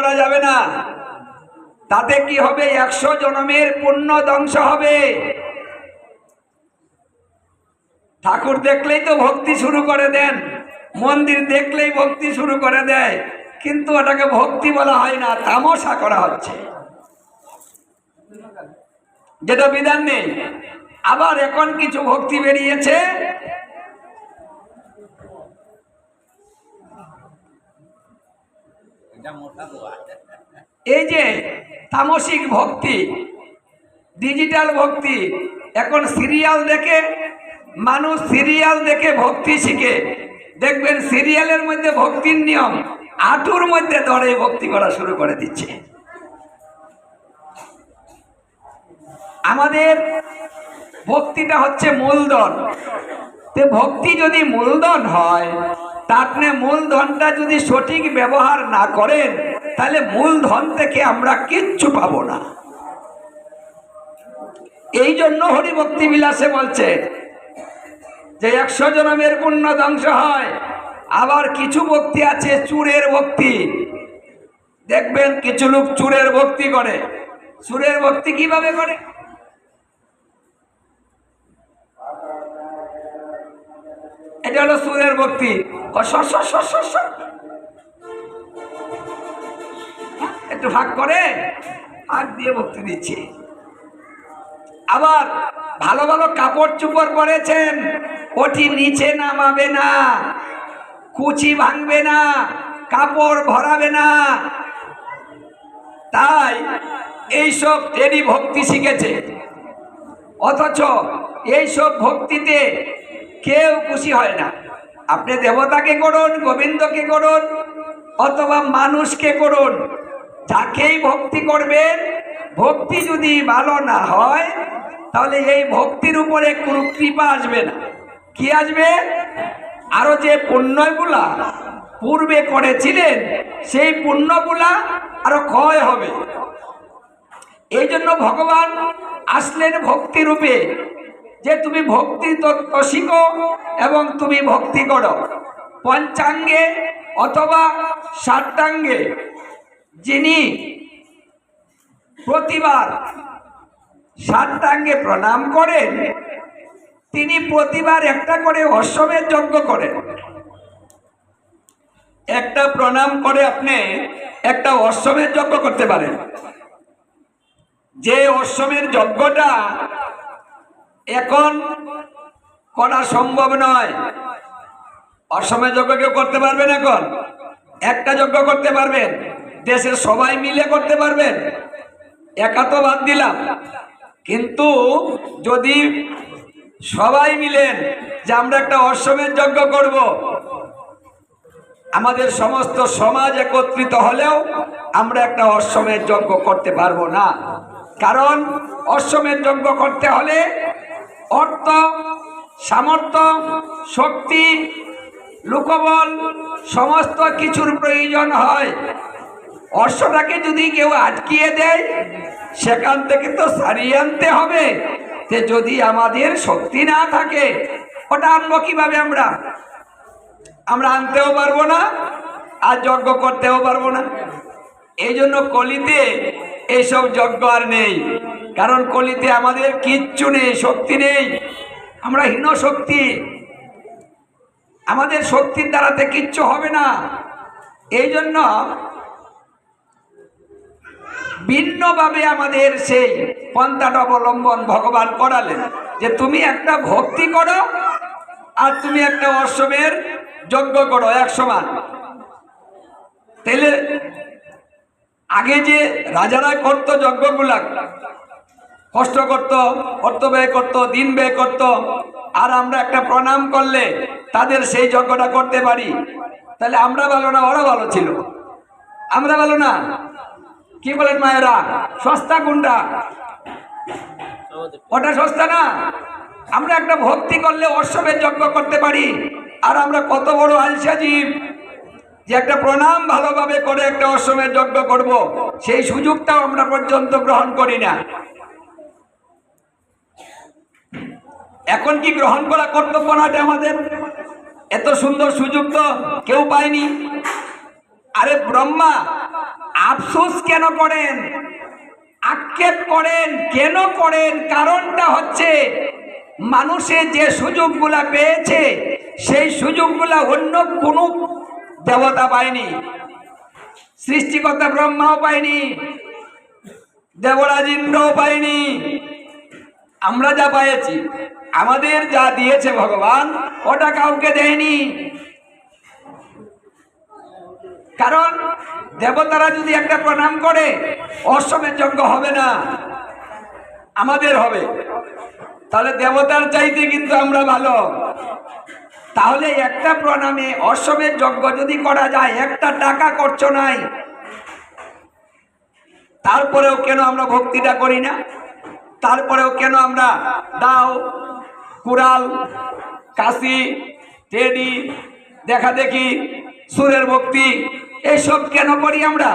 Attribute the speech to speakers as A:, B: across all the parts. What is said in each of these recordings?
A: করা যাবে না। তাতে কি হবে? একশো জনমের পুণ্য ধ্বংস হবে। ঠাকুর দেখলেই তো ভক্তি শুরু করে দেন। মন্দির দেখলেই ভক্তি শুরু করে দেয়। কিন্তু ওটাকে ভক্তি বলা হয় না, তামসা করা হচ্ছে। যেটা বিধান নেই। আবার এখন কিছু ভক্তি বেরিয়েছে। এই যে তামসিক ভক্তি ডিজিটাল ভক্তি, এখন সিরিয়াল দেখে, মানুষ সিরিয়াল দেখে ভক্তি শিখে। দেখবেন সিরিয়ালের মধ্যে ভক্তির নিয়ম, আঁটুর মধ্যে দরে ভক্তি করা শুরু করে দিচ্ছে। আমাদের ভক্তিটা হচ্ছে মূলধন। তে ভক্তি যদি মূলধন হয় তা আপনি মূলধনটা যদি সঠিক ব্যবহার না করেন, তাহলে মূলধন থেকে আমরা কিচ্ছু পাবো না। এই জন্য হরিভক্তি বিলাসে বলছে যে একশো জনমের পুণ্য ধ্বংস হয়, আবার কিছু ভক্তি আছে চুরের ভক্তি। দেখবেন কিছু লোক চুরের ভক্তি করে। চুরের ভক্তি কীভাবে করে? এটা হলো সুরের ভক্তি। একটু ভাগ করে ভাগ দিয়ে ভক্তি দিচ্ছে। আবার ভালো ভালো কাপড় চুপড় পরেছেন ওটি নিচে নামাবে না, কুচি ভাঙবে না, কাপড় ভরাবে না। তাই এইসব এরই ভক্তি শিখেছে। অথচ এইসব ভক্তিতে কেউ খুশি হয় না। আপনি দেবতাকে করুন, গোবিন্দকে করুন, অথবা মানুষকে করুন, যাকেই ভক্তি করবেন, ভক্তি যদি ভালো না হয়, তাহলে এই ভক্তির উপরে কোনো কৃপা আসবে না। কি আসবে? আরও যে পুণ্যগুলা পূর্বে করেছিলেন, সেই পুণ্যগুলা আরও ক্ষয় হবে। এই জন্য ভগবান আসলেন ভক্তি রূপে যে তুমি ভক্তি তত্ত্ব শিখো এবং তুমি ভক্তি করো। পঞ্চাঙ্গে অথবা ষাটাঙ্গে যিনি প্রতিবার ষাটাঙ্গে প্রণাম করেন, তিনি প্রতিবার একটা করে অশ্বমের যজ্ঞ করেন। একটা প্রণাম করে আপনি একটা অশ্বমের যজ্ঞ করতে পারেন। যে অশ্বমের যজ্ঞটা এখন করা সম্ভব নয়। অশ্বমের যজ্ঞ কেউ করতে পারবেন এখন? একটা যজ্ঞ করতে পারবেন? দেশের সবাই মিলে করতে পারবেন? একা তো বাদ দিলাম। কিন্তু যদি সবাই মিলেন যে আমরা একটা অশ্বমের যজ্ঞ করব, আমাদের সমস্ত সমাজ একত্রিত হলেও আমরা একটা অশ্বমের যজ্ঞ করতে পারব না। কারণ অশ্বমের যজ্ঞ করতে হলে অর্থ, সামর্থ্য, শক্তি, লোকবল, সমস্ত কিছুর প্রয়োজন হয়। অশ্বটাকে যদি কেউ আটকিয়ে দেয়, সেখান থেকে তো সারিয়ে আনতে হবে। যে যদি আমাদের শক্তি না থাকে, ওটা আনব কীভাবে আমরা? আমরা আনতেও পারব না, আর যজ্ঞ করতেও পারব না। এই জন্য কলিতে এইসব যজ্ঞ আর নেই। কারণ কলিতে আমাদের কিচ্ছু নেই, শক্তি নেই। আমরা হীন শক্তি। আমাদের শক্তির দ্বারাতে কিচ্ছু হবে না। এই জন্য ভিন্নভাবে আমাদের সেই পন্থাটা অবলম্বন ভগবান করালেন যে তুমি একটা ভক্তি করো আর তুমি একটা অশ্বমের যজ্ঞ করো এক সমান। তাহলে আগে যে রাজারা করতো যজ্ঞগুলা, কষ্ট করত, অর্থ ব্যয় করত, দিন ব্যয় করত, আর আমরা একটা প্রণাম করলে তাদের সেই যজ্ঞটা করতে পারি। তাহলে আমরা ভালো না, ওরা ভালো ছিল? আমরা ভালো না? কি বলেন মায়েরা? সস্তা কোনটা? ওটা সস্তা না? আমরা একটা ভক্তি করলে অশ্বমের যজ্ঞ করতে পারি। আর আমরা কত বড় আলসা জীব। যে একটা প্রণাম ভালোভাবে করে একটা অশ্বমের যজ্ঞ করব, সেই সুযোগটাও আমরা পর্যন্ত গ্রহণ করি না। এখন কি গ্রহণ করা কর্তব্য না এটা আমাদের? এত সুন্দর সুযোগ তো কেউ পায়নি। আরে ব্রহ্মা, আফসোস কেন করেন? আক্ষেপ করেন, কেন করেন? কারণটা হচ্ছে মানুষের যে সুযোগগুলা পেয়েছে, সেই সুযোগগুলা অন্য কোনো দেবতা পায়নি, সৃষ্টিকর্তা ব্রহ্মাও পায়নি দেবরাজ ইন্দ্রও পায়নি। আমরা যা পাইছি আমাদের যা দিয়েছে ভগবান, ওটা কাউকে দেয়নি। কারণ দেবতারা যদি একটা প্রণাম করে অশ্বমের যজ্ঞ হবে না, আমাদের হবে। তাহলে দেবতার চাইতে কিন্তু আমরা ভালো। তাহলে একটা প্রণামে অশ্বমের যজ্ঞ যদি করা যায়, একটা টাকা খরচ নাই। তারপরেও কেন আমরা ভক্তিটা করি না? তারপরেও কেন আমরা দাও, কুড়াল, কাশি, টেডি, দেখা দেখি, সুরের ভক্তি, এসব কেন করি আমরা?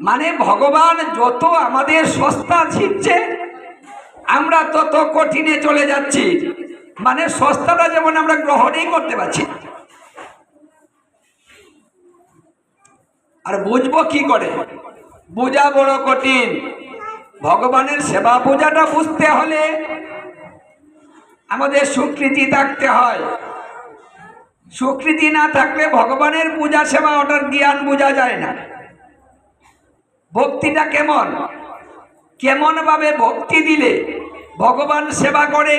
A: মানে ভগবান যত আমাদের সস্তা ছিটছে, আমরা তত কঠিনে চলে যাচ্ছি। মানে সস্তাটা যেমন আমরা গ্রহণই করতে পারছি আর বুঝব কি করে? বোঝা বড় কঠিন। ভগবানের সেবা পূজাটা বুঝতে হলে আমাদের সুকৃতি থাকতে হয়। সুকৃতি না থাকলে ভগবানের পূজা সেবা ওটার জ্ঞান বোঝা যায় না। ভক্তিটা কেমন? কেমন ভাবে ভক্তি দিলে ভগবান সেবা করে?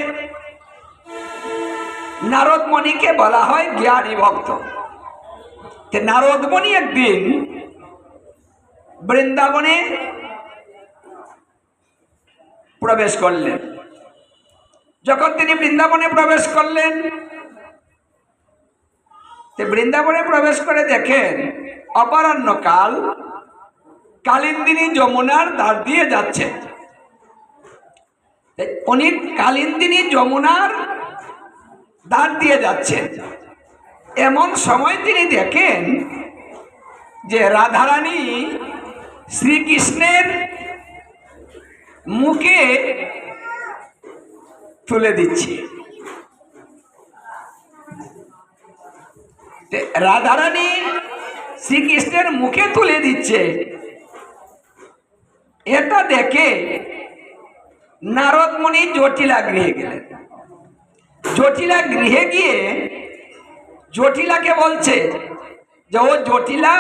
A: নারদমণিকে বলা হয় জ্ঞানী ভক্ত। নারদমণি একদিন বৃন্দাবনে প্রবেশ করলেন। যখন তিনি বৃন্দাবনে প্রবেশ করলেন বৃন্দাবনে প্রবেশ করে দেখেন অপরাহ্নকাল কালিন্দিনী যমুনার ধার দিয়ে যাচ্ছে। উনি কালিন্দিনী যমুনার ধার দিয়ে যাচ্ছেন এমন সময় তিনি দেখেন যে রাধারানী শ্রীকৃষ্ণের মুখে তুলে দিচ্ছে। রাধারানী শ্রীকৃষ্ণের মুখে তুলে দিচ্ছে। এটা দেখে নারদমণি জটিলা গৃহে গেলেন। জটিলা গৃহে গিয়ে জটিলাকে বলছে যে, ও জটিলা,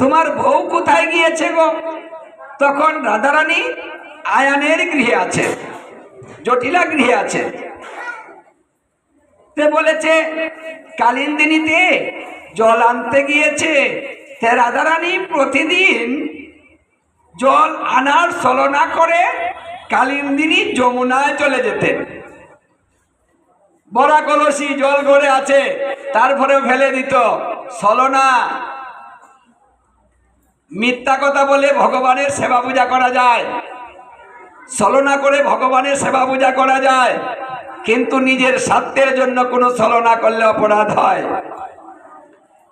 A: তোমার বউ কোথায় গিয়েছে গো? তখন রাধারানী আয়ানের গৃহে আছে, জটিলা গৃহে আছে। তে বলেছে, কালিন্দিনীতে জল আনতে গিয়েছে। তে রাধারানী প্রতিদিন জল আনার ছলনা করে কালিন্দিনী যমুনায় চলে যেতেন। বড়া কলসি জল গড়ে আছে তারপরে ফেলে দিত। ছলনা মিথ্যা কথা বলে ভগবানের সেবা পূজা করা যায়। ছলনা করে ভগবানের সেবা পূজা করা যায়, কিন্তু নিজের স্বার্থের জন্য কোনো ছলনা করলে অপরাধ হয়।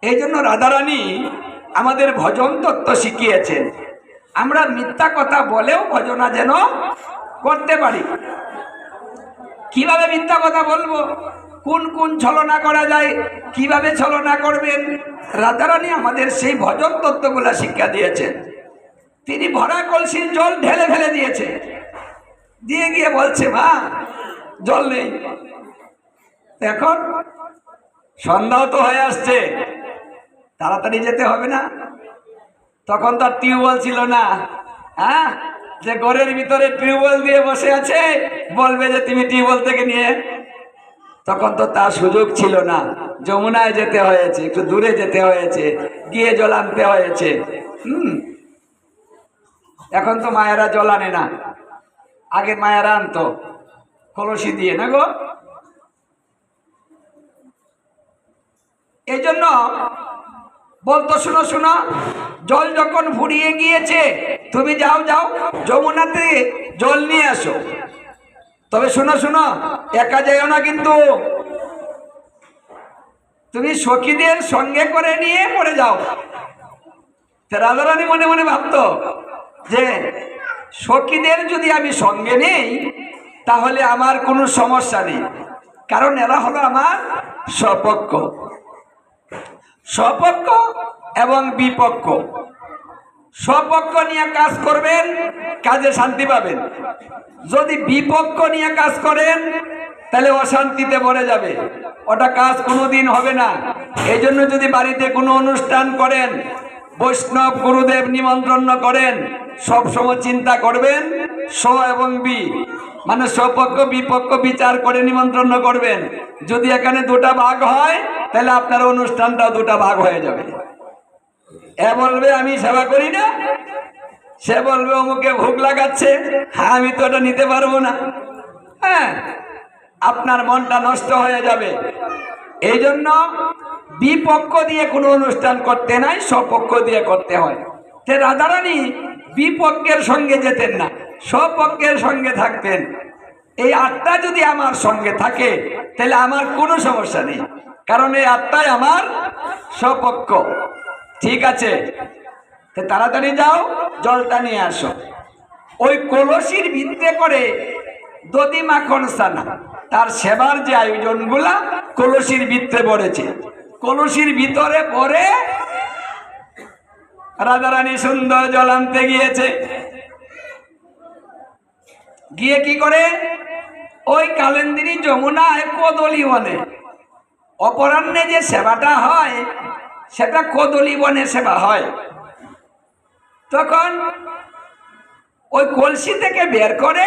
A: এই জন্য রাধারানী আমাদের ভজন তত্ত্ব শিখিয়েছেন। আমরা মিথ্যা কথা বলেও ভজনা যেন করতে পারি। কীভাবে মিথ্যা কথা বলব? কোন কোন ছলনা করা যায়? কীভাবে ছলনা করবেন? রাধারানী আমাদের সেই ভজন তত্ত্বগুলা শিক্ষা দিয়েছেন। তিনি ভরা কলসির জল ঢেলে ফেলে দিয়েছে দিয়ে গিয়ে বলছে, মা, জল নেই। এখন সন্ধ্যাও তো হয়ে আসছে। তাড়াতাড়ি যেতে হবে না। তখন তো আর টিউবওয়েল ছিল না হ্যাঁ যে ঘরের ভিতরে টিউবওয়েল দিয়ে বসে আছে, বলবে যে তুমি টিউবওয়েল থেকে নিয়ে তখন তো তার সুযোগ ছিল না। যমুনায় যেতে হয়েছে, একটু দূরে যেতে হয়েছে গিয়ে জল আনতে হয়েছে। হুম। এখন তো মায়েরা জল আনে না। আগে মায়েরা আনতো, কলসি দিয়ে, না গো? এই জন্য বলতো, শুনো শুনো, জল যখন ফুরিয়ে গিয়েছে, তুমি যাও যাও, যমুনাতে জল নিয়ে আসো। তবে শোনো শোনো, একা যাইও না কিন্তু। তুমি সখীদের সঙ্গে করে নিয়ে পড়ে যাও। তা রাধারানী মনে মনে ভাবতো যে, সখীদের যদি আমি সঙ্গে নেই, তাহলে আমার কোনো সমস্যা নেই, কারণ এরা হলো আমার সপক্ষ। সপক্ষ এবং বিপক্ষ। স্বপক্ষ নিয়ে কাজ করবেন, কাজে শান্তি পাবেন। যদি বিপক্ষ নিয়ে কাজ করেন, তাহলে অশান্তিতে ভরে যাবে। ওটা কাজ কোনো দিন হবে না। এই জন্য যদি বাড়িতে কোনো অনুষ্ঠান করেন বৈষ্ণব গুরুদেব নিমন্ত্রণ করেন, সব সময় চিন্তা করবেন স এবং বি। মানে স্বপক্ষ, বিপক্ষ বিচার করে নিমন্ত্রণ করবেন। যদি এখানে দুটা ভাগ হয়, তাহলে আপনার অনুষ্ঠানটা দুটা ভাগ হয়ে যাবে। এ বলবে, আমি সেবা করি না। সে বলবে, অমুকে ভোগ লাগাচ্ছে। হ্যাঁ আমি তো ওটা নিতে পারব না। হ্যাঁ আপনার মনটা নষ্ট হয়ে যাবে। এই জন্য বিপক্ষ দিয়ে কোনো অনুষ্ঠান করতে নাই, স্বপক্ষ দিয়ে করতে হয়। সে রাধারানী বিপক্ষের সঙ্গে যেতেন না, স্বপক্ষের সঙ্গে থাকতেন। এই আত্মা যদি আমার সঙ্গে থাকে, তাহলে আমার কোনো সমস্যা নেই, কারণ এই আত্মাই আমার স্বপক্ষ। ঠিক আছে? তাড়াতাড়ি যাও, জলটা নিয়ে আসো। ওই কলসির ভিত্তে করে দদি মাখন সানা, তার সেবার যে আয়োজনগুলা কলসির ভিত্তে পড়েছে। কলসির ভিতরে পড়ে রাধারানী সুন্দর জল আনতে গিয়েছে। গিয়ে কি করে? ওই কালেন্দিনী যমুনায় কদলি বনে। অপরাহ্নে যে সেবাটা হয়, সেটা কদলি বনে সেবা হয়। তখন ওই কলসি থেকে বের করে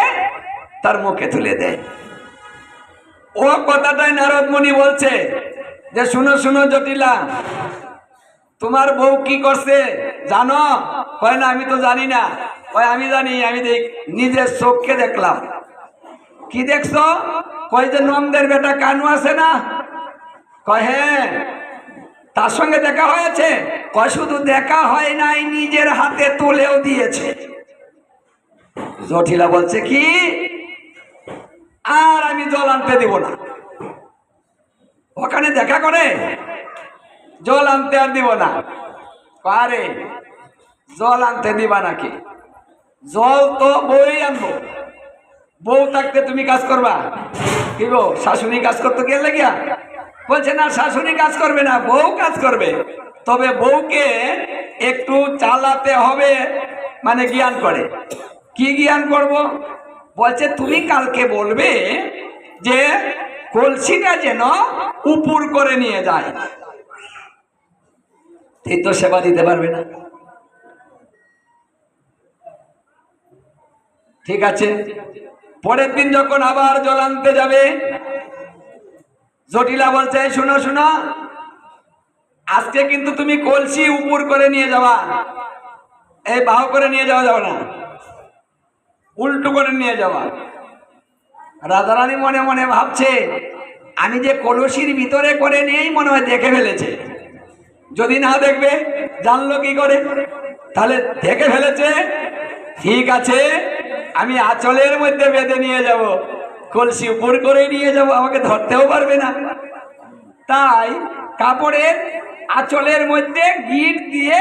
A: তার মুখে তুলে দেয়। ও কথাটাই নারদ মুনি বলছে যে শুনো শুনো, জটিলা। তোমার বউ কি করছে জানো? কয় না, আমি তো জানি না। কয়, আমি জানি, আমি দেখ, নিজের চোখকে দেখলাম। কি দেখছ? কয় যে নন্দের বেটা কানু আছে না? কয় হ্যাঁ। তার সঙ্গে দেখা হয়েছে? কয়, শুধু দেখা হয় নাই, নিজের হাতে তুলেও দিয়েছে। জটিলা বলছে কি? আর আমি জল আনতে দিব না। ওখানে দেখা করে? জল আনতে আর দিব না। পারে জল আনতে দিবা নাকি? জল তো বই আনব। বউ থাকতে তুমি কাজ করবা? কি গো, শাশুড়ি কাজ করতে গেলে গিয়া বলছে, না, শাশুড়ি কাজ করবে না, বউ কাজ করবে। তবে বউকে একটু চালাতে হবে মানে জ্ঞান করে। কি জ্ঞান করব? বলছে, তুমি কালকে বলবে যে কলসিটা যেন উপুর করে নিয়ে যায়। এই তো সেবা দিতে পারবে না। ঠিক আছে? পরের দিন যখন আবার জল আনতে যাবে, জটিলা বলছে, "এই শুনো শুনো, আজকে কিন্তু তুমি কলসি উপর করে নিয়ে যাওয়া এই বাহু করে নিয়ে যাওয়া যাবে না। উল্টো করে নিয়ে যাওয়া রাধারানী মনে মনে ভাবছে, আমি যে কলসির ভিতরে করে নিয়েই মনে হয় দেখে ফেলেছে। যদি না দেখবে, জানলো কি করে? তাহলে দেখে ফেলেছে? ঠিক আছে, আমি আঁচলের মধ্যে বেঁধে নিয়ে যাব। কলসি উপর করে নিয়ে যাব, আমাকে ধরতেও পারবে না। তাই কাপড়ের আঁচলের মধ্যে গিট দিয়ে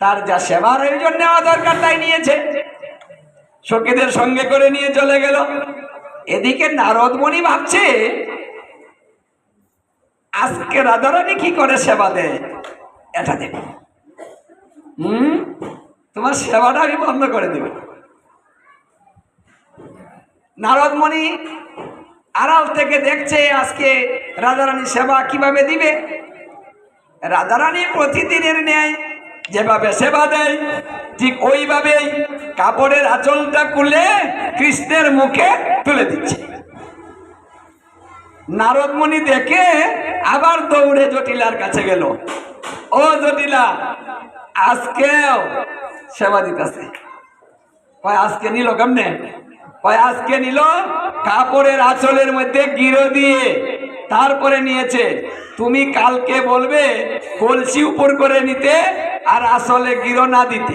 A: তার যা সেবার আয়োজন নেওয়া দরকার তাই নিয়েছে। সখীদের সঙ্গে করে নিয়ে চলে গেল। এদিকে নারদমণি ভাবছে, আজকে রাধারানী কি করে সেবা দেয়? এটা দেব হুম? তোমার সেবাটা আমি বন্ধ করে দেব। নারদমণি আড়াল থেকে দেখছে আজকে রাধারানী সেবা কীভাবে দিবে। রাধারানী প্রতিদিনের ন্যায় যেভাবে সেবা দেয় ঠিক ওইভাবেই কাপড়ের আঁচলটা খুলে কৃষ্ণের মুখে তুলে দিচ্ছে। নারদমণি দেখে আবার দৌড়ে জটিলার কাছে গেল। ও জটিলা, আজকেও সেবা দিতেছে। আজকে নিল কেমনে? আজকে নিল কাপড়ের আঁচলের মধ্যে গিরো দিয়ে। তারপরে নিয়েছে। তুমি কালকে বলবে, কলসি উপর করে নিতে আর আসলে গিরো না দিতে।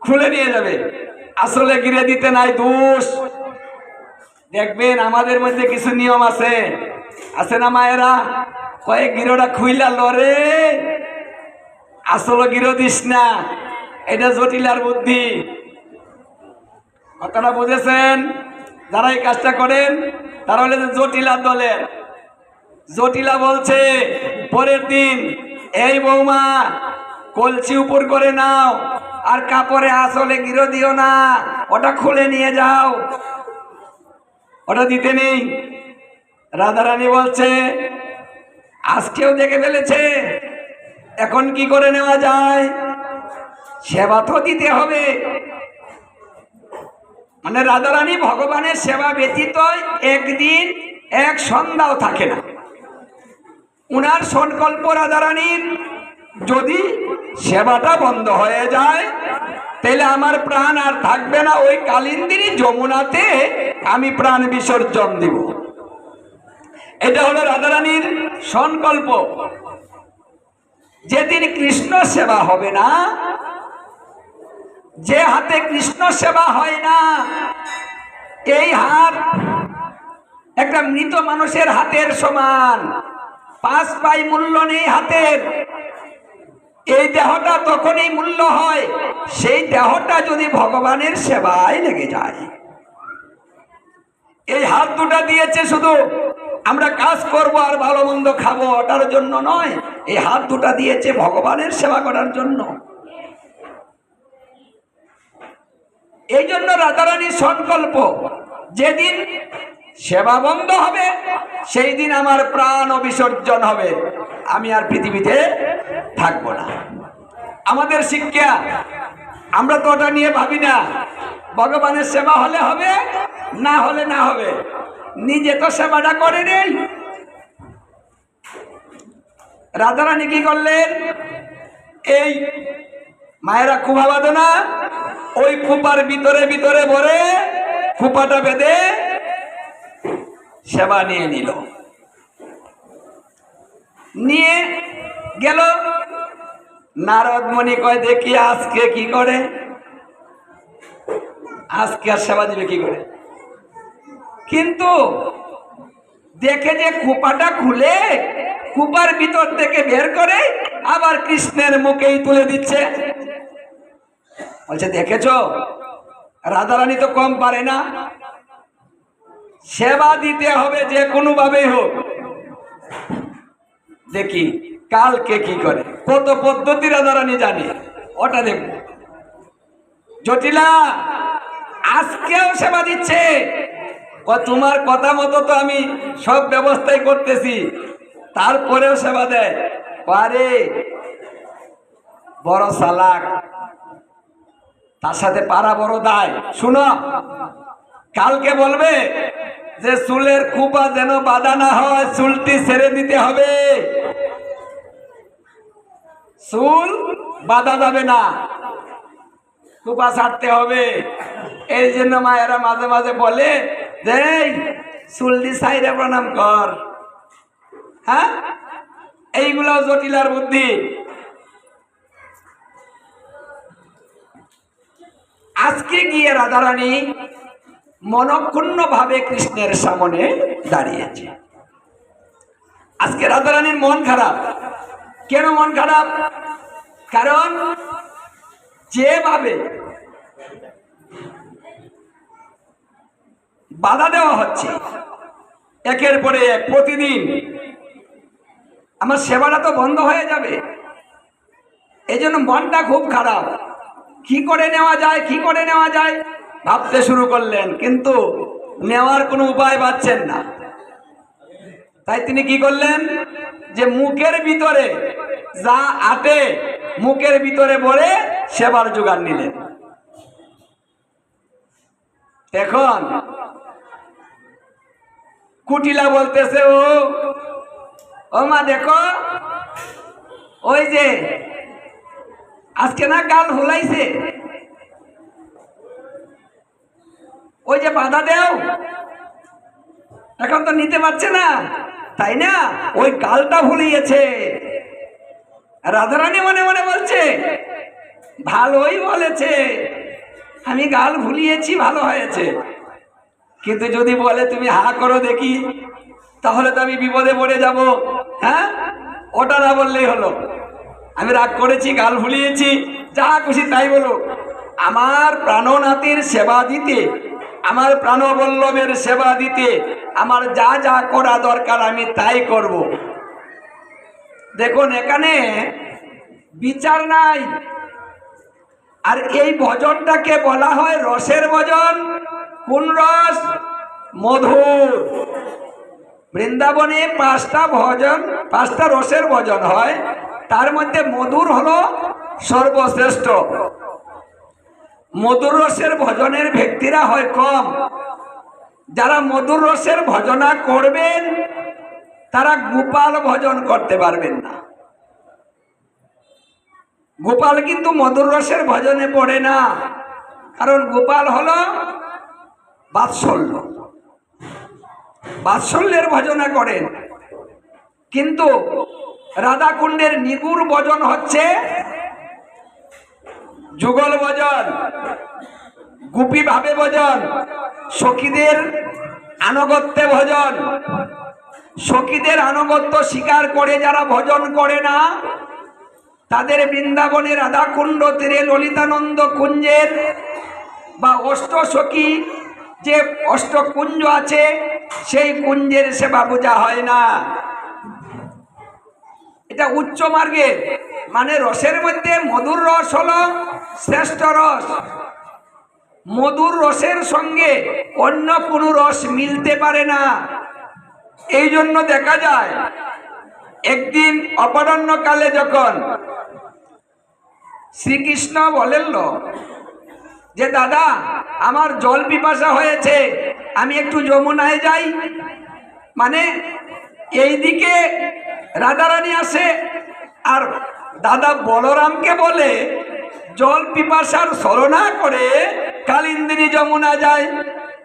A: খুলে নিয়ে যাবে। আসলে গিরে দিতে নাই দোষ। দেখবেন আমাদের মধ্যে কিছু নিয়ম আছে। আছে না মায়েরা? কয়েক গিরোটা খুইলা লরে। আসলে গিরো দিস না। এটা জটিলার বুদ্ধি। কথাটা বুঝেছেন? যারা এই কাজটা করেন, তারা হলে জটিলা দলের জটিলা বলছে, পরের দিন এই বৌমা কলসি উপর করে নাও, আর কাপড়ে আসলে গিরো দিও না, ওটা খুলে নিয়ে যাও। ওটা দিতে নেই। রাধারানী বলছে, আজকেও দেখে ফেলেছে, এখন কি করে নেওয়া যায়? সেবা তো দিতে হবে মানে রাধারানী ভগবানের সেবা ব্যতীত একদিন এক সন্ধ্যাও থাকে না। উনার সংকল্প রাধারানীর যদি সেবাটা বন্ধ হয়ে যায়, তাহলে আমার প্রাণ আর থাকবে না, ওই কালিন্দিনী যমুনাতে আমি প্রাণ বিসর্জন দিব। এটা হলো রাধারানীর সংকল্প। যেদিন কৃষ্ণ সেবা হবে না যে হাতে কৃষ্ণ সেবা হয় না, এই হাত একটা মৃত মানুষের হাতের সমান। পাঁচ পাই মূল্য নেই হাতের। এই দেহটা তখনই মূল্য হয়, সেই দেহটা যদি ভগবানের সেবায় লেগে যায়। এই হাত দুটা দিয়েছে শুধু, আমরা কাজ করব আর ভালো মন্দ খাব ওটার জন্য নয়, এই হাত দুটা দিয়েছে ভগবানের সেবা করার জন্য। এই জন্য রাধারানীর সংকল্প, যেদিন সেবা বন্ধ হবে, সেই দিন আমার প্রাণ বিসর্জন হবে। আমি আর পৃথিবীতে থাকব না। আমাদের শিক্ষা, আমরা তো ওটা নিয়ে ভাবি না। ভগবানের সেবা হলে হবে, না হলে না হবে। নিজে তো সেবাটা করে নেই। রাধারানী কি করলেন? এই মায়েরা কুভা বাঁধে না? ওই কুপার ভিতরে ভিতরে ভরে কুপাটা বেঁধে সেবা নিয়ে নিল। নিয়ে গেল। নারদ মণি কয়, দেখি আজকে কি করে? আজকে আর সেবা দিবে কি করে? কিন্তু দেখে যে কুপাটা খুলে কুপার ভিতর থেকে বের করে আবার কৃষ্ণের মুখেই তুলে দিচ্ছে। বলছে, দেখেছ? রাধারানী তো কম পারে না। সেবা দিতে হবে যে কোনো ভাবেই হোক। দেখি, কালকে কি করে? কত পদ্ধতি রাধারানী জানে। ওটা দেখব। জটিলা, আজকেও সেবা দিচ্ছে। তোমার কথা মতো তো আমি সব ব্যবস্থাই করতেছি। তারপরেও সেবা দেয়। পারে। বড় সালাক। তার সাথে পারা বড় দায়। শুনো কালকে বলবে যে চুলের কুপা যেন বাধা না হয় চুলটি ছেড়ে দিতে হবে। চুল বাধা যাবে না কুপা ছাড়তে হবে। এই জন্য মায়েরা মাঝে মাঝে বলে যে "এই, চুলটি সাইডে প্রণাম কর। হ্যাঁ? এইগুলো জটিলার বুদ্ধি। আজকে গিয়ে রাধারানী মনক্ষুণ্ণ ভাবে কৃষ্ণের সামনে দাঁড়িয়েছে। আজকে রাধারানীর মন খারাপ। কেন মন খারাপ? কারণ যেভাবে বাধা দেওয়া হচ্ছে, একের পরে এক প্রতিদিন আমার সেবাটা তো বন্ধ হয়ে যাবে। এই জন্য মনটা খুব খারাপ। কি করে নেওয়া যায়, কি করে নেওয়া যায়? ভাবতে শুরু করলেন, কিন্তু নেওয়ার কোনো উপায় পাচ্ছেন না। তাই তিনি কি করলেন? যে মুখের ভিতরে যা আটে, মুখের ভিতরে ভরে সেবার জোগাড় নিলেন। এখন কুটিলা বলতেছে, ও মা দেখো, ওই যে আজকে না গাল হুলাইছে। ওই যে বাধা দেও। এখন তো নিতে পারছে না। তাই না? ওই গালটা ভুলিয়েছে। রাধারানী মনে মনে বলছে, ভালোই বলেছে। আমি গাল ভুলিয়েছি, ভালো হয়েছে। কিন্তু যদি বলে তুমি হা করো দেখি, তাহলে তো আমি বিপদে পড়ে যাব। হ্যাঁ? ওটা না বললেই হলো। আমি রাগ করেছি, গাল ভুলিয়েছি যা খুশি তাই বলো। আমার প্রাণনাথের সেবা দিতে, আমার প্রাণবল্লভের সেবা দিতে, আমার যা যা করা দরকার আমি তাই করব। দেখুন, এখানে বিচার নাই। আর এই ভজনটাকে বলা হয় রসের ভজন, কোন রস? মধুর। বৃন্দাবনে পাঁচটা ভজন, পাঁচটা রসের ভজন হয়। তার মধ্যে মধুর হলো সর্বশ্রেষ্ঠ। মধুর রসের ভজনের ব্যক্তিরা হয় কম। যারা মধুর রসের ভজনা করবেন, তারা গোপাল ভজন করতে পারবেন না। গোপাল কিন্তু মধুর রসের ভজনে পড়ে না, কারণ গোপাল হলো বাৎসল্য। বাৎসল্যের ভজনা করেন। কিন্তু রাধাকুণ্ডের নিগুর ভজন হচ্ছে যুগল ভজন, গুপি ভাবে ভজন, সখীদের আনুগত্যে ভজন। সখীদের আনুগত্য স্বীকার করে যারা ভজন করে না, তাদের বৃন্দাবনে রাধাকুণ্ড, তীরে ললিতানন্দ কুঞ্জের বা অষ্টসখী যে অষ্টকুঞ্জ আছে, সেই কুঞ্জের সেবা পূজা হয় না। এটা উচ্চ মার্গের মানে রসের মধ্যে মধুর রস হলো শ্রেষ্ঠ রস। মধুর রসের সঙ্গে অন্য কোনো রস মিলতে পারে না। এই জন্য দেখা যায়, একদিন অপরাহ্নকালে যখন শ্রীকৃষ্ণ বলেন যে, দাদা, আমার জল পিপাসা হয়েছে, আমি একটু যমুনায় যাই। মানে এইদিকে রাধারানী আসে আর দাদা বলরামকে বলে, জল পিপাসার ছলনা করে কালিন্দিনী যমুনা যায়।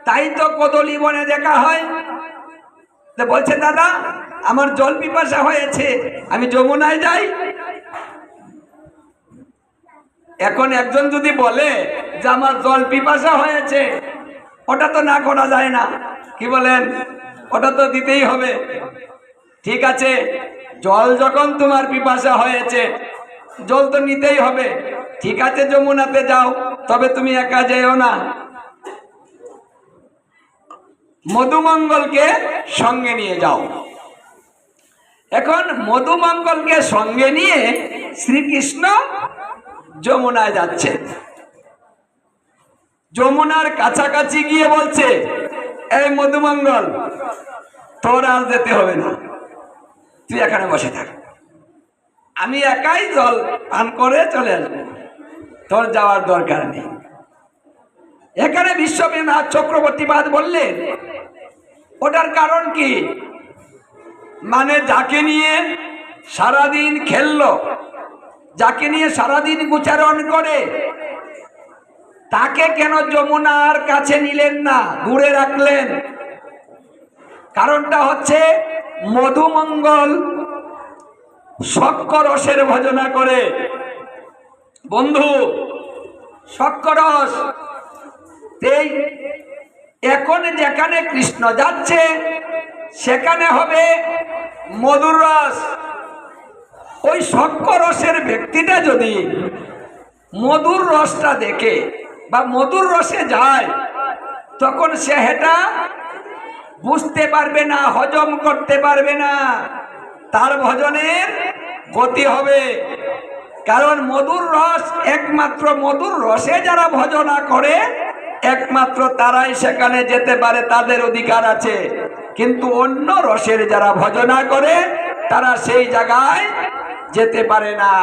A: তাই তো কদলি বনে দেখা হয়। তো বলছে, দাদা, আমার জল পিপাসা হয়েছে, আমি যমুনায় যাই। এখন একজন যদি বলে যে, আমার জল পিপাসা হয়েছে, ওটা তো না করা যায় না। কি বলেন? ওটা তো দিতেই হবে। ঠিক আছে, জল যখন তোমার পিপাসা হয়েছে, জল তো নিতেই হবে। ঠিক আছে, যমুনাতে যাও, তবে তুমি একা যেও না। মধুমঙ্গলকে সঙ্গে নিয়ে যাও। এখন মধুমঙ্গলকে সঙ্গে নিয়ে শ্রীকৃষ্ণ যমুনায় যাচ্ছে। যমুনার কাছাকাছি গিয়ে বলছে, এই মধুমঙ্গল, তোর আর যেতে হবে না। তুই এখানে বসে থাক। আমি একাই জল পান করে চলে আসব। তোর যাওয়ার দরকার নেই। এখানে বিশ্ববিনাথ চক্রবর্তীবাদ বললেন ওটার কারণ কি? মানে যাকে নিয়ে সারাদিন খেললো, যাকে নিয়ে সারাদিন গুচারণ করে, তাকে কেন যমুনার কাছে নিলেন না, দূরে রাখলেন? কারণটা হচ্ছে মধুমঙ্গল সক্করসের ভজনা করে। বন্ধু, সক্করস, এই এখন যেখানে কৃষ্ণ যাচ্ছে, সেখানে হবে মধুর রস ওই সক্করসের ব্যক্তিটা যদি মধুর রসটা দেখে বা মধুর রসে যায়, তখন সে এটা বুঝতে পারবে না, হজম করতে পারবে না। তার ভজনের গতি হবে। কারণ মধুর রস, একমাত্র মধুর রসে যারা ভজনা করে, একমাত্র তারাই সেখানে যেতে পারে, তাদের অধিকার আছে। কিন্তু অন্য রসের যারা ভজনা করে, তারা সেই জায়গায় যেতে পারে না।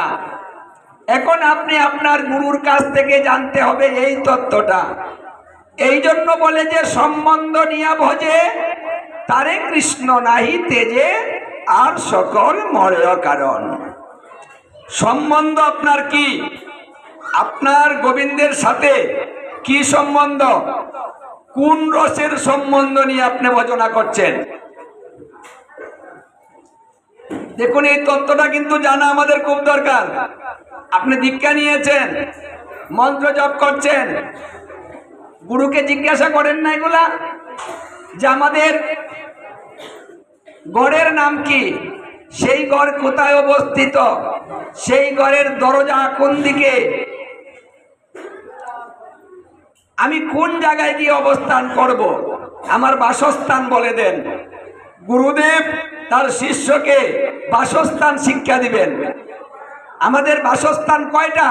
A: এখন আপনি আপনার গুরুর কাছ থেকে জানতে হবে এই তত্ত্বটা। এই জন্য বলে যে সম্বন্ধ নিয়া ভজে, তারে কৃষ্ণ নাহি তেজে, আর সকল মরেয় কারণ। সম্বন্ধ আপনার কি? আপনার গোবিন্দের সাথে কি সম্বন্ধ? কোন রসের সম্বন্ধ নিয়ে আপনি ভজনা করছেন? দেখুন, এই তত্ত্বটা কিন্তু জানা আমাদের খুব দরকার। আপনি দীক্ষা নিয়েছেন, মন্ত্র জপ করছেন গুরুকে জিজ্ঞাসা করেন না এগুলা? যে আমাদের গড়ের নাম কি? সেই গড় কোথায় অবস্থিত? সেই গড়ের দরজা কোন দিকে? আমি কোন জায়গায় গিয়ে অবস্থান করব। আমার বাসস্থান বলে দেন। গুরুদেব তার শিষ্যকে বাসস্থান শিক্ষা দিবেন। আমাদের বাসস্থান কয়টা?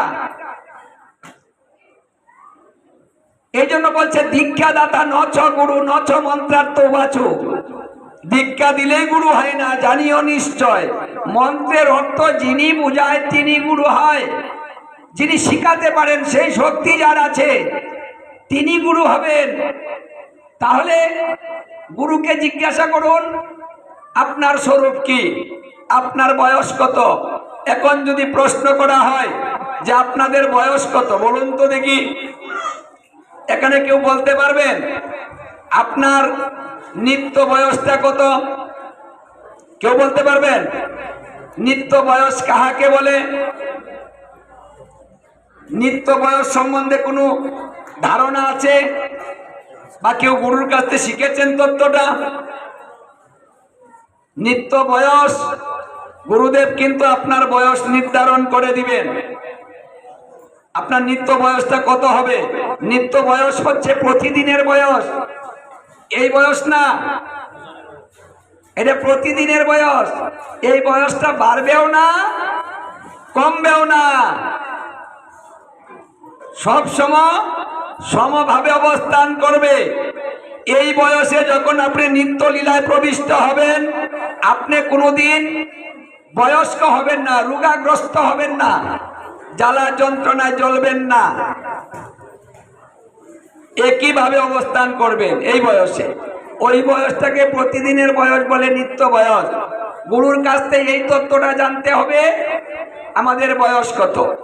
A: এই জন্য বলছে দীক্ষাদাতা নচ গুরু, নচ মন্ত্রার্থ বাচু। দীক্ষা দিলেই গুরু হয় না, জানিও নিশ্চয়। মন্ত্রের অর্থ যিনি বুঝায়, তিনি গুরু হয়। যিনি শিখাতে পারেন, সেই শক্তি যার আছে, তিনি গুরু হবেন। তাহলে গুরুকে জিজ্ঞাসা করুন, আপনার স্বরূপ কি? আপনার বয়স কত? এখন যদি প্রশ্ন করা হয় যে, আপনাদের বয়স কত? বলুন তো দেখি। এখানে কেউ বলতে পারবেন? আপনার নিত্য বয়সটা কত? কেউ বলতে পারবেন? নিত্য বয়স কাহাকে বলে? নিত্য বয়স সম্বন্ধে কোনো ধারণা আছে? বা কেউ গুরুর কাছ থেকে শিখেছেন তত্ত্বটা? নিত্য বয়স, গুরুদেব কিন্তু আপনার বয়স নির্ধারণ করে দিবেন। আপনার নিত্য বয়সটা কত হবে? নিত্য বয়স হচ্ছে প্রতিদিনের বয়স। এই বয়স না? এটা প্রতিদিনের বয়স। এই বয়সটা বাড়বেও না, কমবেও না। সব সময় সমভাবে অবস্থান করবে। এই বয়সে যখন আপনি নিত্য লীলায় প্রবিষ্ট হবেন, আপনি কোনোদিন বয়স্ক হবেন না, রোগাগ্রস্ত হবেন না। জ্বালা যন্ত্রণায় জ্বলবেন না। একইভাবে অবস্থান করবেন? এই বয়সে। ওই বয়সটাকে প্রতিদিনের বয়স বলে নিত্য বয়স। গুরুর কাছ থেকে এই তত্ত্বটা জানতে হবে, আমাদের বয়স কত?